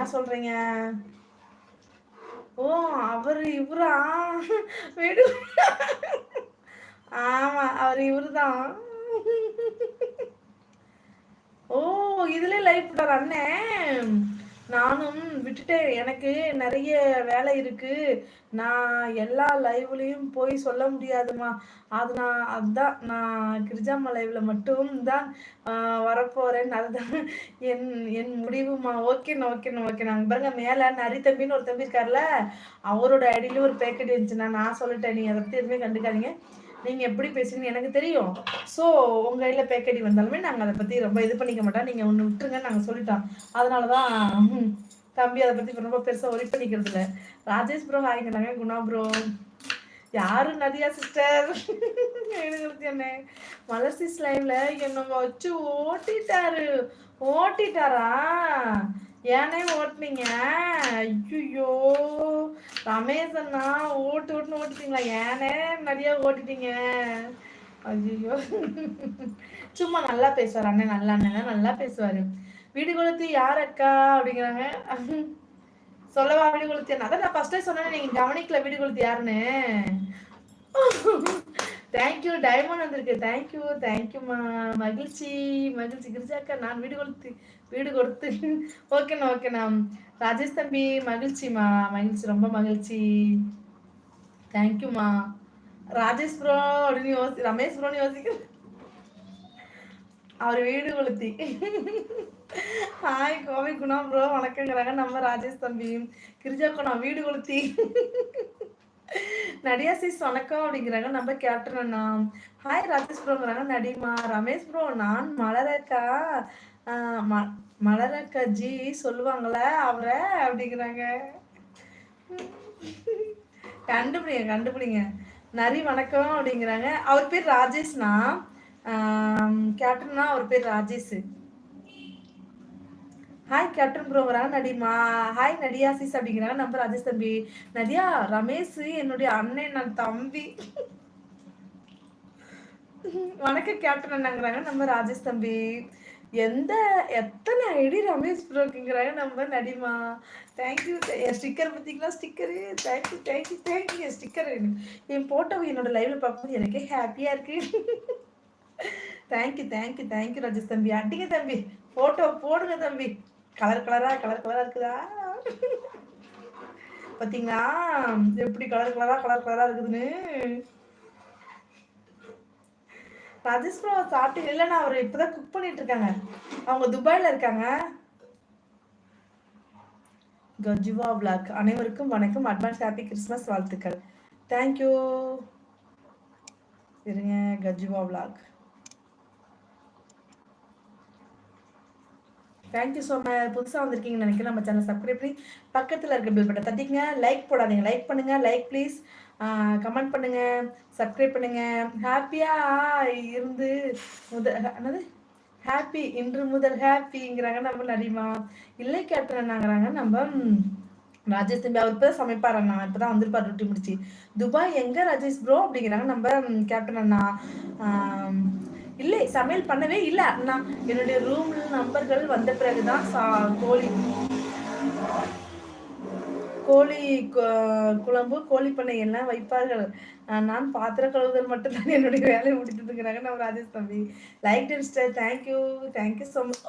என்ன சொல்றீங்க? ஓ அவர் இவரா? விடு. ஆமா அவர் இவருதான் ஓ இதுல லைஃப் போட்டார் அண்ணன் நானும் விட்டுட்டேன் எனக்கு நிறைய வேலை இருக்கு. நான் எல்லா லைவ்லையும் போய் சொல்ல முடியாதுமா. அது நான் அதுதான் நான் கிரிஜாமா லைவ்ல மட்டும் தான் வரப்போறேன் அதுதான் என் என் முடிவுமா. ஓகேண்ணா ஓகேண்ணா ஓகேண்ணா பாருங்க மேல நரி தம்பின்னு ஒரு தம்பி இருக்கார்ல அவரோட ஐடியில ஒரு பேக்கெட் இருந்துச்சுண்ணா. நான் சொல்லிட்டேன் நீ அதை பற்றி எதுவுமே கண்டுக்காதீங்க. நீங்கள் எப்படி பேசுறீங்கன்னு எனக்கு தெரியும். ஸோ உங்கள் கையில் பேக்கடி வந்தாலுமே நாங்கள் அதை பற்றி ரொம்ப இது பண்ணிக்க மாட்டோம். நீங்கள் ஒன்று விட்டுருங்கன்னு நாங்கள் சொல்லிட்டோம். அதனால தான் தம்பி அதை பற்றி ரொம்ப பெருசாக ஒரி பண்ணிக்கிறது இல்லை. ராஜேஷ் ப்ரோ ஹாய்ங்கிறாங்க குணா ப்ரோ யாரு நதியா சிஸ்டர் என்ன? மலர்சிஸ் லைவ்ல என்ன வச்சு ஓட்டிட்டாரு. ஓட்டிட்டாரா? ஏனே ஓட்டுனீங்க? ஐயோ ரமேஷ் அண்ணா ஓட்டு ஓட்டுன்னு ஓட்டுட்டீங்களா ஏனே நிறைய ஓட்டிட்டீங்க. ஐயோ சும்மா நல்லா பேசுவார் அண்ணன் நல்லா அண்ணன் நல்லா பேசுவார். வீடு கொளுத்து யார் அக்கா அப்படிங்கிறாங்க. சொல்லவா வீடு கொளுத்தி? அதான் நான் ஃபர்ஸ்டே சொன்னேன் நீங்கள் கவனிக்கல வீடு கொளுத்து யாருன்னு. தேங்க்யூ டைமண்ட் வந்திருக்கு. தேங்க்யூ தேங்க்யூமா மகிழ்ச்சி மகிழ்ச்சி. கிரிஜாக்கா நான் வீடு கொடுத்து வீடு கொடுத்து. ஓகேண்ணா ஓகேண்ணா ராஜேஷ் தம்பி மகிழ்ச்சிம்மா மகிழ்ச்சி ரொம்ப மகிழ்ச்சி. தேங்க்யூம்மா ராஜேஷ் ப்ரோ அப்படின்னு யோசி ரமேஷ் ப்ரோன்னு யோசிக்க அவர் வீடு கொளுத்தி. ஹாய் கோவை குணா ப்ரோ வணக்கங்கிறாங்க. நம்ம ராஜேஷ் தம்பி. கிரிஜாக்கோ நான் வீடு கொளுத்தி. நடியா சிஸ் வணக்கம் அப்படிங்கிறாங்க. நம்ம கேப்டன் அண்ணா. ஹாய் ராஜேஷ் ப்ரோங்கிறாங்க நடிமா ரமேஷ் ப்ரோ நான் மலரக்கா. மலரக்கா ஜி சொல்லுவாங்களே அவரை அப்படிங்கிறாங்க. கண்டுபிடிங்க கண்டுபிடிங்க. நரி வணக்கம் அப்படிங்கிறாங்க. அவர் பேர் ராஜேஷ்னா. கேப்டன்னா அவர் பேர் ராஜேஷ். ஹாய் கேப்டன் ப்ரோங்கிறாங்க நடிமா. ஹாய் நடியாசிஸ் அப்படிங்கிறாங்க நம்பர் ராஜேஷ் தம்பி. நதியா ரமேஷ் என்னுடைய அண்ணன் நான் தம்பி. வணக்கம் கேப்டன் அண்ணாங்கிறாங்க நம்ம ராஜேஷ் தம்பி. எந்த எத்தனை ஐடி ரமேஷ் ப்ரோக்குங்கிறாங்க நம்ம நடிமா. தேங்க்யூ என் ஸ்டிக்கர் பார்த்தீங்களா? Sticker thank you thank you thank you N sticker என் போட்டோ என்னோட லைவ்ல பார்க்கும்போது எனக்கே ஹாப்பியாக இருக்கு. தேங்க்யூ தேங்க்யூ தேங்க்யூ ராஜேஷ் தம்பி. அடிங்க தம்பி. ஃபோட்டோ போடுங்க தம்பி. கலர் கலரா கலர் கலரா இருக்குதா? பாத்தீங்களா? எப்படி கலர் கலரா கலர் கலரா இருக்குதுன்னு? ராஜேஷ் ப்ரோ சாப்பிட்டு இல்லைன்னா அவர் இப்பதான் குக் பண்ணிட்டு இருக்காங்க. அவங்க துபாயில இருக்காங்க. கஜுவா பிளாக் அனைவருக்கும் வணக்கம். அட்வான்ஸ் ஹாப்பி கிறிஸ்மஸ் வாழ்த்துக்கள். தேங்க்யூ இருங்க கஜுவா பிளாக் தேங்க்யூ ஸோ மச் புதுசாக வந்திருக்கீங்கன்னு நினைக்கிறேன். நம்ம சேனல் சப்ஸ்கிரைப் பண்ணி பக்கத்தில் இருக்க பில் பட்டன் தட்டிங்க லைக் போடாதீங்க. லைக் பண்ணுங்கள் லைக் ப்ளீஸ் கமெண்ட் பண்ணுங்கள் சப்ஸ்கிரைப் பண்ணுங்கள் ஹாப்பியாக இருந்து முத என்னது? ஹாப்பி இன்று முதல் ஹாப்பிங்கிறாங்க நம்ம நடிமா இல்லை கேப்டன்னாங்கிறாங்க நம்ம ராஜேஷ் தம்பி அவர் இப்போ தான் சமைப்பார் அண்ணா. இப்போ தான் வந்திருப்பார் ரொட்டி முடிச்சு. துபாய் எங்கே ராஜேஷ் ப்ரோ அப்படிங்கிறாங்க நம்ம கேப்டன் அண்ணா. இல்லை சமையல் பண்ணவே இல்லை நான் என்னுடைய ரூம் நம்பர்கள் வந்த பிறகுதான் சா கோழி. கோழி குழம்பு கோழி பண்ணை எல்லாம் வைப்பார்கள். நான் பாத்திர கழுவுதல் மட்டும்தான் என்னுடைய வேலையை முடித்ததுங்கிறாங்க இருக்கிறாங்க. ராஜேஷ் தம்பி. Like sister thank you thank you so much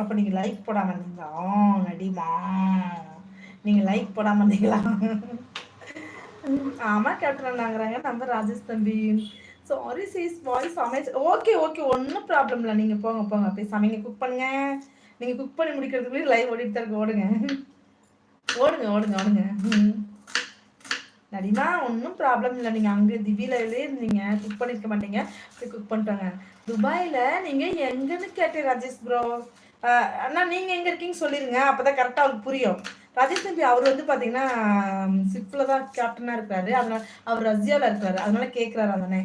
அப்போ நீங்கள் லைக் போடாமல் இருந்தீங்களா? நடிமா நீங்கள் லைக் போடாமல் இருந்தீங்களா? ஆமாம் கேட்டுறாங்கிறாங்க நம்ம ராஜேஷ் தம்பி. சாரி சீஸ் வாய்ஸ் சமைச்சு ஓகே ஓகே ஒன்றும் ப்ராப்ளம் இல்லை. நீங்கள் போங்க போங்க. போய் சமைங்க குக் பண்ணுங்க. நீங்கள் குக் பண்ணி முடிக்கிறதுக்குள்ளே லைவ் ஓடிட்டு தான் ஓடுங்க. ஓடுங்க ஓடுங்க ஓடுங்க. நடிமா ஒன்றும் ப்ராப்ளம் இல்லை. நீங்கள் அங்கே திவிலையிலே இருந்தீங்க. குக் பண்ணிருக்க மாட்டீங்க. போய் குக் பண்ணிட்டாங்க துபாயில் நீங்கள் எங்கன்னு கேட்டேன் ராஜேஷ் ப்ரோ அண்ணா நீங்கள் எங்கே இருக்கீங்கன்னு சொல்லிடுங்க அப்போ தான் கரெக்டாக அவருக்கு புரியும். ராஜேஷ் தம்பி அவர் வந்து பார்த்தீங்கன்னா சிப்பில் தான் கேப்டனாக இருக்கிறாரு அதனால அவர் ரஷ்யாவில் இருக்கிறாரு அதனால கேட்குறாரு அதனே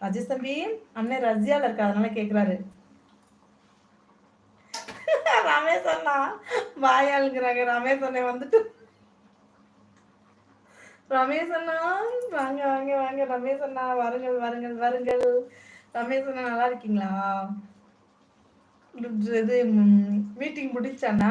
ராஜேஷ் தம்பி அண்ணன் ரஷ்யாவில் இருக்கா அதனால கேட்குறாரு ரமேஷ் அண்ணா வாயாளுங்கிறாங்க. ரமேஷ் அண்ணன் வந்துட்டு. ரமேஷ் அண்ணா வாங்க வாங்க வாங்க. ரமேஷ் அண்ணா வருங்கள் வருங்கள் வருங்கள். ரமேஷ் அண்ணா நல்லா இருக்கீங்களா? இது மீட்டிங் முடிச்சானா